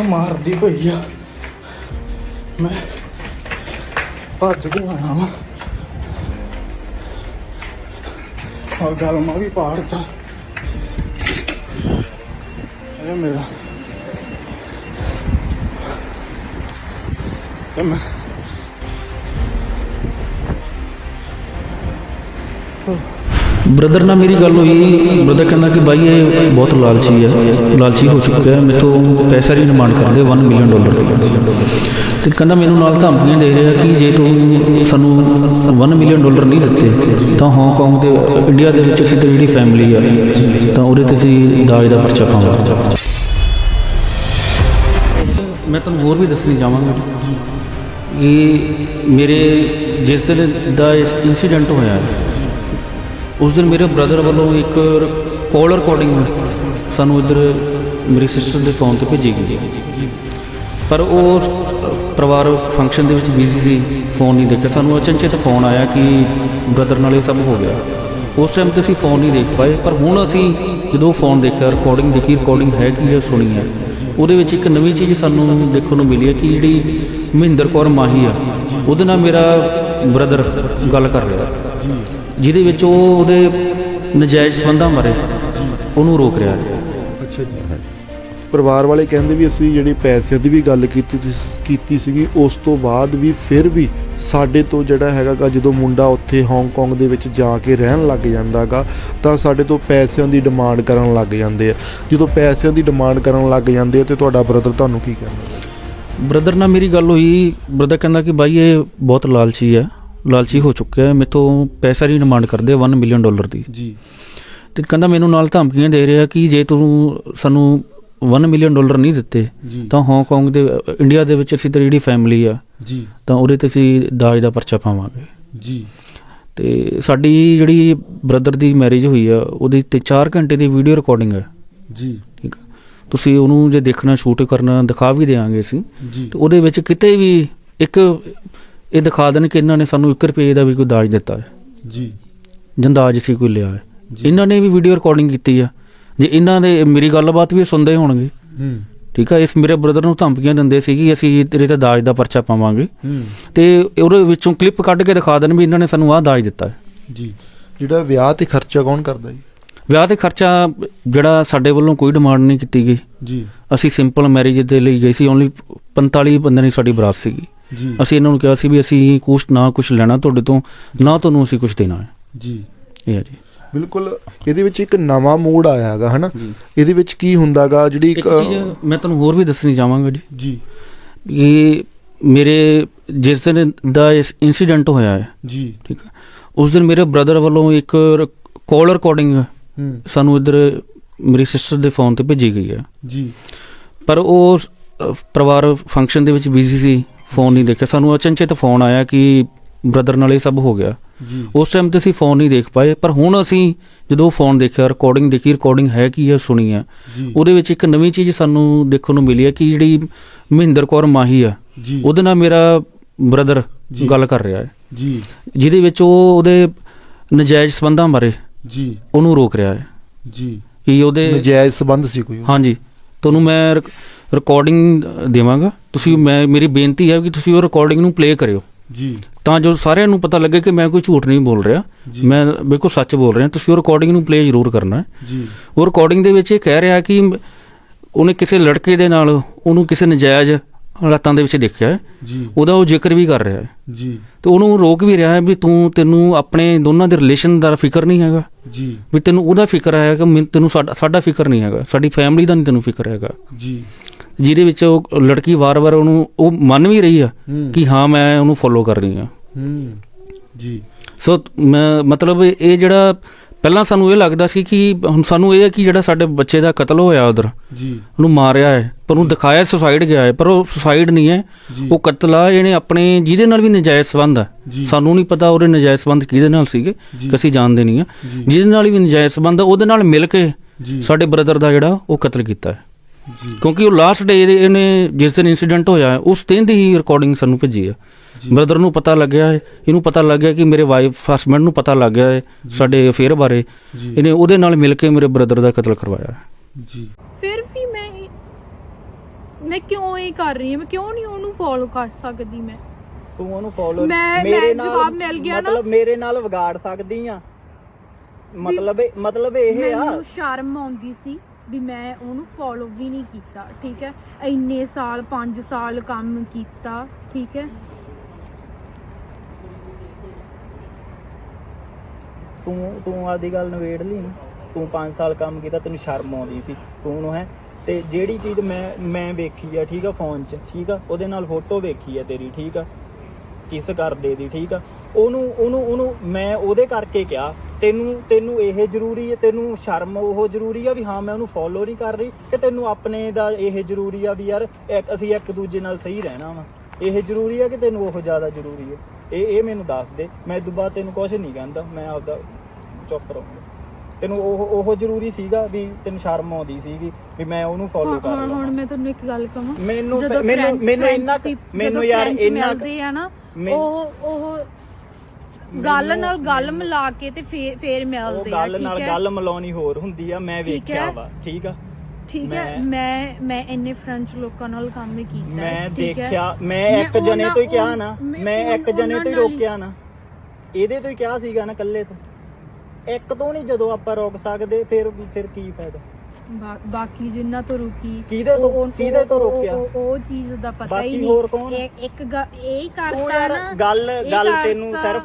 ਮੈਨੂੰ ਮਾਰਦੀ ਪਈ ਆ। ਮੈਂ ਭੱਜ ਕੇ ਆਇਆ ਵਾਂ। ਆ ਗੱਲ ਮਾ ਵੀ ਪਾੜਤਾ। ਇਹ ਮੇਰਾ। ਤੇ ਮੈਂ ਬ੍ਰਦਰ ਨਾਲ ਮੇਰੀ ਗੱਲ ਹੋਈ। ਬ੍ਰਦਰ ਕਹਿੰਦਾ ਕਿ ਬਾਈ, ਇਹ ਬਹੁਤ ਲਾਲਚੀ ਹੈ। ਲਾਲਚੀ ਹੋ ਚੁੱਕਾ ਹੈ। ਮੇਥੋਂ ਪੈਸਾ ਦੀ ਡਿਮਾਂਡ ਕਰਦੇ 1 ਮਿਲੀਅਨ ਡਾਲਰ ਦੀ। ਤੇ ਕਹਿੰਦਾ ਮੈਨੂੰ ਨਾਲ ਧਮਕੀਆਂ ਦੇ ਰਿਹਾ ਕਿ ਜੇ ਤੂੰ ਸਾਨੂੰ 1 ਮਿਲੀਅਨ ਡਾਲਰ ਨਹੀਂ ਦਿੱਤੇ, ਤਾਂ ਹਾਂਗਕਾਂਗ ਦੇ ਇੰਡੀਆ ਦੇ ਵਿੱਚ ਅਸੀਂ ਤੇਰੀ ਜਿਹੜੀ ਫੈਮਿਲੀ ਆ, ਤਾਂ ਉਹਦੇ ਤੇ ਅਸੀਂ ਦਾਜ ਦਾ ਪਰਚਾ ਪਾਵਾਂਗੇ। ਮੈਂ ਤੁਹਾਨੂੰ ਹੋਰ ਵੀ ਦੱਸਣੀ ਚਾਹਾਂਗਾ। ਇਹ ਮੇਰੇ ਜਿਸ ਦਿਨ ਦਾ ਇਨਸੀਡੈਂਟ ਹੋਇਆ ਹੈ ਉਸ ਦਿਨ ਮੇਰੇ ਬ੍ਰਦਰ ਵੱਲੋਂ ਇੱਕ ਕਾਲ ਰਿਕਾਰਡਿੰਗ ਸਾਨੂੰ ਇੱਧਰ ਮੇਰੀ ਸਿਸਟਰ ਦੇ ਫੋਨ ਤੇ ਭੇਜੀ ਗਈ। ਪਰ ਉਹ ਪਰਿਵਾਰ ਫੰਕਸ਼ਨ ਦੇ ਵਿੱਚ ਬਿਜ਼ੀ ਸੀ ਫੋਨ ਨਹੀਂ ਦੇਖਿਆ। ਸਾਨੂੰ ਅਚਨਚੇਤ ਫੋਨ ਆਇਆ ਕਿ ਬ੍ਰਦਰ ਨਾਲ ਇਹ ਸਭ ਹੋ ਗਿਆ। ਉਸ ਟਾਈਮ ਤੇ ਅਸੀਂ ਫੋਨ ਨਹੀਂ ਦੇਖ ਪਾਏ, ਪਰ ਹੁਣ ਅਸੀਂ ਜਦੋਂ ਫੋਨ ਦੇਖਿਆ ਰਿਕਾਰਡਿੰਗ ਦੇਖੀ ਰਿਕਾਰਡਿੰਗ ਹੈ ਕੀ ਹੈ, ਸੁਣੀ ਹੈ। ਉਹਦੇ ਵਿੱਚ ਇੱਕ ਨਵੀਂ ਚੀਜ਼ ਸਾਨੂੰ ਦੇਖਣ ਨੂੰ ਮਿਲੀ ਹੈ ਕਿ ਜਿਹੜੀ ਮਹਿੰਦਰ ਕੌਰ ਮਾਹੀ ਆ, ਉਹਦੇ ਨਾਲ ਮੇਰਾ ਬ੍ਰਦਰ ਗੱਲ ਕਰ ਰਿਹਾ। ਜਿਹਦੇ ਵਿੱਚ ਉਹ ਉਹਦੇ ਨਜਾਇਜ਼ ਸੰਬੰਧਾਂ ਬਾਰੇ ਉਹਨੂੰ ਰੋਕ ਰਿਹਾ ਹੈ। ਅੱਛਾ ਜੀ। ਪਰਿਵਾਰ ਵਾਲੇ ਕਹਿੰਦੇ ਵੀ ਅਸੀਂ ਜਿਹੜੀ ਪੈਸਿਆਂ ਦੀ ਵੀ ਗੱਲ ਕੀਤੀ ਸੀ- ਕੀਤੀ ਸੀਗੀ ਉਸ ਤੋਂ ਬਾਅਦ ਵੀ ਫਿਰ ਵੀ ਸਾਡੇ ਤੋਂ ਜਿਹੜਾ ਹੈਗਾਗਾ ਜਦੋਂ ਮੁੰਡਾ ਉੱਥੇ ਹਾਂਗਕਾਂਗ ਦੇ ਵਿੱਚ ਜਾ ਕੇ ਰਹਿਣ ਲੱਗ ਜਾਂਦਾਗਾ ਤਾਂ ਸਾਡੇ ਤੋਂ ਪੈਸਿਆਂ ਦੀ ਡਿਮਾਂਡ ਕਰਨ ਲੱਗ ਜਾਂਦੇ ਆ। ਜਦੋਂ ਪੈਸਿਆਂ ਦੀ ਡਿਮਾਂਡ ਕਰਨ ਲੱਗ ਜਾਂਦੇ ਆ ਤੇ ਤੁਹਾਡਾ ਬ੍ਰਦਰ ਤੁਹਾਨੂੰ ਕੀ ਕਹਿੰਦਾ? ਬ੍ਰਦਰ ਨਾਲ ਮੇਰੀ ਗੱਲ ਹੋਈ। ਬ੍ਰਦਰ ਕਹਿੰਦਾ ਕਿ ਬਾਈ ਇਹ ਬਹੁਤ ਲਾਲਚੀ ਹੈ। ਲਾਲਚੀ ਹੋ ਚੁੱਕਿਆ ਹੈ ਮੇਥੋਂ ਪੈਸਾ ਦੀ ਡਿਮਾਂਡ ਕਰਦੇ 1 ਮਿਲੀਅਨ ਡਾਲਰ ਦੀ। ਜੀ। ਤੇ ਕਹਿੰਦਾ ਮੈਨੂੰ ਨਾਲ ਧਮਕੀਆਂ ਦੇ ਰਿਹਾ ਕਿ ਜੇ ਤੂੰ ਸਾਨੂੰ 1 ਮਿਲੀਅਨ ਡਾਲਰ ਨਹੀਂ ਦਿੱਤੇ ਤਾਂ ਹਾਂਗਕਾਂਗ ਦੇ ਇੰਡੀਆ ਦੇ ਵਿੱਚ ਅਸੀਂ ਤੇਰੀ ਜਿਹੜੀ ਫੈਮਿਲੀ ਆ ਜੀ। ਤਾਂ ਉਹਦੇ ਤੇ ਅਸੀਂ ਦਾਜ ਦਾ ਪਰਚਾ ਪਾਵਾਂਗੇ। ਜੀ। ਤੇ ਸਾਡੀ ਜਿਹੜੀ ਬ੍ਰਦਰ ਦੀ ਮੈਰਿਜ ਹੋਈ ਆ ਉਹਦੀ ਤੇ 4 ਘੰਟੇ ਦੀ ਵੀਡੀਓ ਰਿਕਾਰਡਿੰਗ ਹੈ। ਜੀ। ਠੀਕ ਆ? ਤੁਸੀਂ ਉਹਨੂੰ ਜੇ ਦੇਖਣਾ ਸ਼ੂਟ ਕਰਨਾ ਦਿਖਾ ਵੀ ਦੇਵਾਂਗੇ ਅਸੀਂ। ਤੇ ਉਹਦੇ ਵਿੱਚ ਕਿਤੇ ਵੀ ਇੱਕ ਇਹ ਦਿਖਾ ਦੇਣ ਕਿ ਇਹਨਾਂ ਨੇ ਸਾਨੂੰ 1 ਰੁਪਏ ਦਾ ਵੀ ਕੋਈ ਦਾਜ ਦਿੱਤਾ ਹੈ। ਜੀ। ਜੰਦਾਜ ਸੀ ਕੋਈ ਲਿਆ ਹੈ। ਇਹਨਾਂ ਨੇ ਵੀ ਵੀਡੀਓ ਰਿਕਾਰਡਿੰਗ ਕੀਤੀ ਆ। ਜੇ ਇਹਨਾਂ ਦੇ ਮੇਰੀ ਗੱਲਬਾਤ ਵੀ ਸੁਣਦੇ ਹੋਣਗੇ। ਹੂੰ। ਠੀਕ ਆ ਇਸ ਮੇਰੇ ਬ੍ਰਦਰ ਨੂੰ ਧਮਕੀਆਂ ਦਿੰਦੇ ਸੀ ਕਿ ਅਸੀਂ ਤੇਰੇ ਤੇ ਦਾਜ ਦਾ ਪਰਚਾ ਪਾਵਾਂਗੇ। ਹੂੰ। ਤੇ ਉਹਦੇ ਵਿੱਚੋਂ ਕਲਿੱਪ ਕੱਢ ਕੇ ਦਿਖਾ ਦੇਣ ਵੀ ਇਹਨਾਂ ਨੇ ਸਾਨੂੰ ਆਹ ਦਾਜ ਦਿੱਤਾ ਹੈ। ਜੀ। ਜਿਹੜਾ ਵਿਆਹ ਤੇ ਖਰਚਾ ਕੌਣ ਕਰਦਾ ਜੀ? ਵਿਆਹ ਤੇ ਖਰਚਾ ਜਿਹੜਾ ਸਾਡੇ ਵੱਲੋਂ ਕੋਈ ਡਿਮਾਂਡ ਨਹੀਂ ਕੀਤੀ ਗਈ। ਜੀ। ਅਸੀਂ ਸਿੰਪਲ ਮੈਰਿਜ ਦੇ ਲਈ ਗਏ ਸੀ ਓਨਲੀ 45 ਬੰਦੇ ਦੀ ਸਾਡੀ ਬਰਾਤ ਸੀਗੀ। ਅਸੀਂ ਇਹਨਾਂ ਨੂੰ ਕਿਹਾ ਸੀ ਵੀ ਅਸੀਂ ਕੁਛ ਨਾ ਕੁਛ ਲੈਣਾ ਤੁਹਾਡੇ ਤੋਂ ਨਾ ਤੁਹਾਨੂੰ ਅਸੀਂ ਕੁਛ ਦੇਣਾ ਹੈ। ਜੀ। ਇਹ ਹੈ ਜੀ। ਬਿਲਕੁਲ ਇਹਦੇ ਵਿੱਚ ਇੱਕ ਨਵਾਂ ਮੂਡ ਆਇਆ ਹੈਗਾ ਹਨਾ। ਇਹਦੇ ਵਿੱਚ ਕੀ ਹੁੰਦਾਗਾ ਜਿਹੜੀ ਇੱਕ ਚੀਜ਼ ਮੈਂ ਤੁਹਾਨੂੰ ਹੋਰ ਵੀ ਦੱਸਣੀ ਚਾਹਾਂਗਾ ਜੀ। ਜੀ। ਕਿ ਮੇਰੇ ਜਿਸ ਦਿਨ ਦਾ ਇਨਸੀਡੈਂਟ ਹੋਇਆ ਹੈ ਜੀ। ਠੀਕ ਹੈ? ਉਸ ਦਿਨ ਮੇਰੇ ਬ੍ਰਦਰ ਵੱਲੋਂ ਇੱਕ ਕਾਲ ਰਿਕਾਰਡਿੰਗ ਸਾਨੂੰ ਇੱਧਰ ਮੇਰੀ ਸਿਸਟਰ ਦੇ ਫੋਨ ਤੇ ਭੇਜੀ ਗਈ ਹੈ। ਜੀ। ਪਰ ਉਹ ਪਰਿਵਾਰ ਫੰਕਸ਼ਨ ਦੇ ਵਿੱਚ ਬਿਜ਼ੀ ਸੀ। ਫੋਨ ਨਹੀਂ ਦੇਖਿਆ। ਸਾਨੂੰ ਅਚਨਚੇਤ ਫੋਨ ਆਇਆ ਕਿ ਬ੍ਰਦਰ ਨਾਲ ਇਹ ਸਭ ਹੋ ਗਿਆ। ਜੀ। ਉਸ ਟਾਈਮ ਤੇ ਅਸੀਂ ਫੋਨ ਨਹੀਂ ਦੇਖ ਪਾਏ ਪਰ ਹੁਣ ਅਸੀਂ ਜਦੋਂ ਫੋਨ ਦੇਖਿਆ ਰਿਕਾਰਡਿੰਗ ਦੇਖੀ ਰਿਕਾਰਡਿੰਗ ਹੈ ਕੀ ਹੈ ਸੁਣੀ ਹੈ। ਜੀ। ਉਹਦੇ ਵਿੱਚ ਇੱਕ ਨਵੀਂ ਚੀਜ਼ ਸਾਨੂੰ ਦੇਖਣ ਨੂੰ ਮਿਲੀ ਹੈ ਕਿ ਜਿਹੜੀ ਮਹਿੰਦਰ ਕੌਰ ਮਾਹੀ ਆ ਜੀ। ਉਹਦੇ ਨਾਲ ਮੇਰਾ ਬ੍ਰਦਰ। ਗੱਲ ਕਰ ਰਿਹਾ ਹੈ। ਜੀ। ਜਿਹਦੇ ਵਿੱਚ ਉਹ ਉਹਦੇ ਨਜਾਇਜ਼ ਸੰਬੰਧਾਂ ਬਾਰੇ ਜੀ। ਉਹਨੂੰ ਰੋਕ ਰਿਹਾ ਹੈ। ਜੀ। ਕਿ ਉਹਦੇ ਨਜਾਇਜ਼ ਸੰਬੰਧ ਸੀ ਕੋਈ ਹਾਂਜੀ। ਤੁਹਾਨੂੰ ਮੈਂ ਰਿਕਾਰਡਿੰਗ ਦੇਵਾਂਗਾ। ਤੁਸੀਂ ਮੈਂ ਮੇਰੀ ਬੇਨਤੀ ਹੈ ਕਿ ਤੁਸੀਂ ਉਹ ਰਿਕਾਰਡਿੰਗ ਨੂੰ ਪਲੇ ਕਰਿਓ। ਜੀ। ਤਾਂ ਜੋ ਸਾਰਿਆਂ ਨੂੰ ਪਤਾ ਲੱਗੇ ਕਿ ਮੈਂ ਕੋਈ ਝੂਠ ਨਹੀਂ ਬੋਲ ਰਿਹਾ। ਮੈਂ ਬਿਲਕੁਲ ਸੱਚ ਬੋਲ ਰਿਹਾ। ਤੁਸੀਂ ਉਹ ਰਿਕਾਰਡਿੰਗ ਨੂੰ ਪਲੇ ਜ਼ਰੂਰ ਕਰਨਾ ਹੈ। ਜੀ। ਉਹ ਰਿਕਾਰਡਿੰਗ ਦੇ ਵਿੱਚ ਇਹ ਕਹਿ ਰਿਹਾ ਕਿ ਉਹਨੇ ਕਿਸੇ ਲੜਕੇ ਦੇ ਨਾਲ ਉਹਨੂੰ ਕਿਸੇ ਨਜਾਇਜ਼ ਹਾਲਾਤਾਂ ਦੇ ਵਿੱਚ ਦੇਖਿਆ ਹੈ। ਜੀ। ਉਹਦਾ ਉਹ ਜ਼ਿਕਰ ਵੀ ਕਰ ਰਿਹਾ ਹੈ। ਜੀ। ਤੇ ਉਹਨੂੰ ਰੋਕ ਵੀ ਰਿਹਾ ਹੈ ਵੀ ਤੂੰ ਤੈਨੂੰ ਆਪਣੇ ਦੋਨਾਂ ਦੇ ਰਿਲੇਸ਼ਨ ਦਾ ਫਿਕਰ ਨਹੀਂ ਹੈਗਾ। ਜੀ। ਵੀ ਤੈਨੂੰ ਉਹਦਾ ਫਿਕਰ ਹੈਗਾ ਮੈਨੂੰ ਤੈਨੂੰ ਸਾਡਾ ਸਾਡਾ ਫਿਕਰ ਨਹੀਂ ਹੈਗਾ। ਸਾਡੀ ਫੈਮਿਲੀ ਦਾ ਨਹੀਂ ਤੈਨੂੰ ਫਿਕਰ ਹੈਗਾ। ਜੀ। ਜਿਹਦੇ ਵਿੱਚ ਉਹ ਲੜਕੀ ਵਾਰ-ਵਾਰ ਉਹਨੂੰ ਉਹ ਮੰਨ ਵੀ ਰਹੀ ਆ ਕਿ ਹਾਂ ਮੈਂ ਉਹਨੂੰ ਫੋਲੋ ਕਰ ਰਹੀ ਹਾਂ। ਹੂੰ ਜੀ। ਸੋ ਮੈਂ ਮਤਲਬ ਇਹ ਜਿਹੜਾ ਪਹਿਲਾਂ ਸਾਨੂੰ ਇਹ ਲੱਗਦਾ ਸੀ ਕਿ ਹੁਣ ਸਾਨੂੰ ਇਹ ਹੈ ਕਿ ਜਿਹੜਾ ਸਾਡੇ ਬੱਚੇ ਦਾ ਕਤਲ ਹੋਇਆ ਉਧਰ ਜੀ। ਉਹਨੂੰ ਮਾਰਿਆ ਹੈ ਪਰ ਉਹਨੂੰ ਦਿਖਾਇਆ ਸੁਸਾਈਡ ਗਿਆ ਹੈ ਪਰ ਉਹ ਸੁਸਾਈਡ ਨਹੀਂ ਹੈ। ਉਹ ਕਤਲ ਆ ਇਹਨੇ ਆਪਣੇ ਜਿਹਦੇ ਨਾਲ ਵੀ ਨਜਾਇਜ਼ ਸੰਬੰਧ ਆ। ਸਾਨੂੰ ਨਹੀਂ ਪਤਾ ਉਹਦੇ ਨਜਾਇਜ਼ ਸੰਬੰਧ ਕਿਹਦੇ ਨਾਲ ਸੀਗੇ ਅਸੀਂ ਜਾਣਦੇ ਨਹੀਂ ਆ। ਜਿਹਦੇ ਨਾਲ ਵੀ ਨਜਾਇਜ਼ ਸੰਬੰਧ ਆ ਉਹਦੇ ਨਾਲ ਮਿਲ ਕੇ ਸਾਡੇ ਬ੍ਰਦਰ ਦਾ ਜਿਹੜਾ ਉਹ ਕਤਲ ਕੀਤਾ ਹੈ। ਕਿਉਂਕਿ ਉਹ ਲਾਸਟ ਡੇ ਇਹਨੇ ਜਿਸ ਦਿਨ ਇਨਸੀਡੈਂਟ ਹੋਇਆ ਹੈ, ਉਸ ਦਿਨ ਦੀ ਹੀ ਰਿਕਾਰਡਿੰਗ ਸਾਨੂੰ ਭੇਜੀ ਆ। ਬ੍ਰਦਰ ਨੂੰ ਪਤਾ ਲੱਗਿਆ ਹੈ ਇਹਨੂੰ ਪਤਾ ਲੱਗਿਆ ਕਿ ਮੇਰੇ ਵਾਈਫ ਹਸਬੰਡ ਨੂੰ ਪਤਾ ਲੱਗ ਗਿਆ ਹੈ ਸਾਡੇ ਅਫੇਅਰ ਬਾਰੇ। ਇਹਨੇ ਉਹਦੇ ਨਾਲ ਮਿਲ ਕੇ ਮੇਰੇ ਬ੍ਰਦਰ ਦਾ ਕਤਲ ਕਰਵਾਇਆ। ਹੈ। ਜੀ। ਫਿਰ ਵੀ ਮੈਂ ਮੈਂ ਕਿਉਂ ਇਹ ਕਰ ਰਹੀ ਹਾਂ? ਮੈਂ ਕਿਉਂ ਨਹੀਂ ਉਹਨੂੰ ਫੋਲੋ ਕਰ ਸਕਦੀ ਮੈਂ? ਤੂੰ ਉਹਨੂੰ ਫੋਲੋ ਮੈਂ- ਮੈਂ ਜਵਾਬ ਮਿਲ ਗਿਆ ਨਾ। ਮਤਲਬ ਮੇਰੇ ਨਾਲ ਵਿਗਾੜ ਸਕਦੀ ਆ। ਮਤਲਬ ਮਤਲਬ ਇਹ ਆ ਮੈਨੂੰ ਸ਼ਰਮ ਆਉਂਦੀ ਸੀ। ਵੀ ਮੈਂ ਉਹਨੂੰ ਫੋਲੋ ਵੀ ਨਹੀਂ ਕੀਤਾ, ਠੀਕ ਹੈ? ਇੰਨੇ ਸਾਲ 5 ਸਾਲ ਕੰਮ ਕੀਤਾ, ਠੀਕ ਹੈ? ਤੂੰ ਤੂੰ ਆਦੀ ਗੱਲ ਨਵੇੜ ਲਈ ਨਾ। ਤੂੰ 5 ਸਾਲ ਕੰਮ ਕੀਤਾ, ਤੈਨੂੰ ਸ਼ਰਮ ਆਉਂਦੀ ਸੀ। ਤੂੰ ਉਹਨੂੰ ਹੈ, ਤੇ ਜਿਹੜੀ ਚੀਜ਼ ਮੈਂ ਮੈਂ ਵੇਖੀ ਆ, ਠੀਕ ਆ ਫੋਨ 'ਚ, ਠੀਕ ਆ? ਉਹਦੇ ਨਾਲ ਫੋਟੋ ਵੇਖੀ ਆ ਤੇਰੀ, ਠੀਕ ਆ? ਕਿਸ ਕਰਦੇ ਦੀ, ਠੀਕ ਆ? ਉਹਨੂੰ ਉਹਨੂੰ ਉਹਨੂੰ ਮੈਂ ਉਹਦੇ ਕਰਕੇ ਕਿਹਾ ਤੈਨੂੰ ਤੈਨੂੰ ਇਹ ਜ਼ਰੂਰੀ ਹੈ ਤੈਨੂੰ ਸ਼ਰਮ ਉਹ ਜ਼ਰੂਰੀ ਆ ਵੀ ਹਾਂ ਮੈਂ ਉਹਨੂੰ ਫੋਲੋ ਨਹੀਂ ਕਰ ਰਹੀ ਕਿ ਤੈਨੂੰ ਆਪਣੇ ਦਾ ਇਹ ਜ਼ਰੂਰੀ ਆ ਵੀ ਯਾਰ ਇੱਕ ਅਸੀਂ ਇੱਕ ਦੂਜੇ ਨਾਲ ਸਹੀ ਰਹਿਣਾ ਵਾ। ਇਹ ਜ਼ਰੂਰੀ ਆ ਕਿ ਤੈਨੂੰ ਉਹ ਜ਼ਿਆਦਾ ਜ਼ਰੂਰੀ ਹੈ। ਇਹ ਇਹ ਮੈਨੂੰ ਦੱਸ ਦੇ। ਮੈਂ ਇਹ ਤੋਂ ਬਾਅਦ ਤੈਨੂੰ ਕੁਝ ਨਹੀਂ ਕਹਿੰਦਾ। ਮੈਂ ਆਪਦਾ ਚੁੱਪ ਰਹੂੰਗਾ। ਤੈਨੂੰ ਉਹ ਉਹ ਜ਼ਰੂਰੀ ਸੀਗਾ ਵੀ ਤੈਨੂੰ ਸ਼ਰਮ ਆਉਂਦੀ ਸੀਗੀ ਵੀ ਮੈਂ ਉਹਨੂੰ ਫੋਲੋ ਹੁਣ ਕਰ ਹੁਣ- ਹੁਣ ਲਵਾਂ ਮੈਂ ਤੁਹਾਨੂੰ ਇੱਕ ਗੱਲ ਕਹਾਂ। ਮੈਨੂੰ ਮੈਨੂੰ ਮੈਨੂੰ ਇੰਨਾ ਕੁ- ਮੈਨੂੰ ਯਾਰ ਇੰਨਾ ਕੁ- ਮਿਲਦੇ ਆ ਨਾ ਮੈਨ- ਉਹ ਉਹ ਗੱਲ ਨਾਲ ਗੱਲ ਮਿਲਾ ਕੇ ਤੇ ਫੇਰ ਫੇਰ ਮਿਲਦੇ ਆ ਠੀਕ ਨਾਲ ਹੈ ਗੱਲ ਮਿਲਾਉਣੀ ਹੋਰ ਹੁੰਦੀ ਆ ਮੈਂ ਵੇਖਿਆ। ਵਾ ਠੀਕ ਆ ਠੀਕ ਹੈ ਮੈਂ- ਮੈਂ ਇੰਨੇ ਫ੍ਰੈਂਚ ਲੋਕਾਂ ਨਾਲ ਕੰਮ ਕੀਤਾ ਮੈਂ? ਦੇਖਿਆ ਮੈਂ ਇੱਕ ਜਣੇ ਤੋਂ ਹੀ ਕਿਹਾ ਨਾ ਮੈਂ ਇੱਕ ਜਣੇ ਤੋਂ ਹੀ ਨਾਲ ਰੋਕਿਆ ਨਾ ਇਹਦੇ ਤੋਂ ਹੀ ਕਿਹਾ ਸੀਗਾ ਨਾ ਕੱਲੇ ਤੋਂ ਇੱਕ ਤੋਂ ਨਹੀਂ ਜਦੋਂ ਆਪਾਂ ਰੋਕ ਸਕਦੇ ਫਿਰ ਫਿਰ ਕੀ ਫਾਇਦਾ ਬਾਕੀ ਜਿੰਨਾ ਤੋਂ ਰੁਕੀ ਕਿਹਦੇ ਤੋਂ- ਕਿਹਦੇ ਤੋਂ ਰੋਕਿਆ? ਉਹ- ਚੀਜ਼ ਦਾ ਪਤਾ ਹੀ ਨਹੀਂ? ਇੱਕ ਇੱਕ ਇਹ ਹੀ ਕਰਤਾ ਨਾ ਗੱਲ ਗੱਲ ਤੈਨੂੰ। ਸਿਰਫ